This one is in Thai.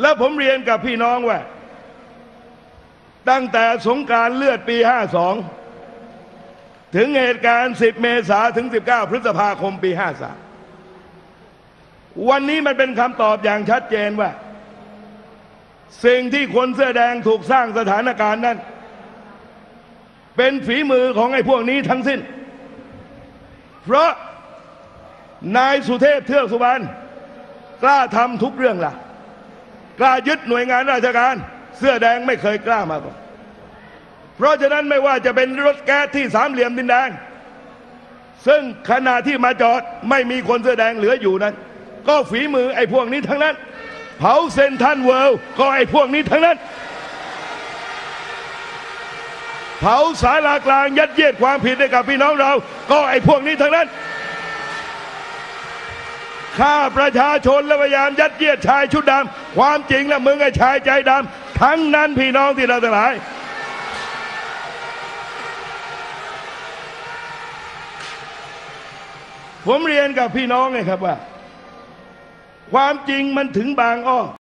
แล้วผมเรียนกับพี่น้องว่า ตั้งแต่สงการเลือดปี 52 ถึงเหตุการณ์ 10 เมษาถึง 19 พฤษภาคมปี 53 วันนี้มันเป็นคำตอบอย่างชัดเจนว่า สิ่งที่คนเสื้อแดงถูกสร้างสถานการณ์นั้น เป็นฝีมือของไอ้พวกนี้ทั้งสิ้น เพราะนายสุเทพเทือกสุบรรณกล้าทำทุกเรื่องล่ะ กล้ายึดหน่วยงานราชการ เสื้อแดงไม่เคยกล้ามาก่อนเพราะฉะนั้นไม่ว่าจะเป็นรถแก๊สที่สามเหลี่ยมดินแดง ซึ่งขณะที่มาจอดไม่มีคนเสื้อแดงเหลืออยู่นั้น ก็ฝีมือไอ้พวกนี้ทั้งนั้น เผาเซนทันเวิลด์ก็ไอ้พวกนี้ทั้งนั้น เผาสารากลางยัดเยียดความผิดให้กับพี่น้องเรา ก็ไอ้พวกนี้ทั้งนั้น ฆ่าประชาชนและพยายามยัดเยียดชายชุดดำความจริงแล้วมึงไอ้ชายใจดำทั้งนั้นพี่น้องที่เราทั้งหลายผมเรียนกับพี่น้องไงครับว่า ความจริงมันถึงบางอ้อ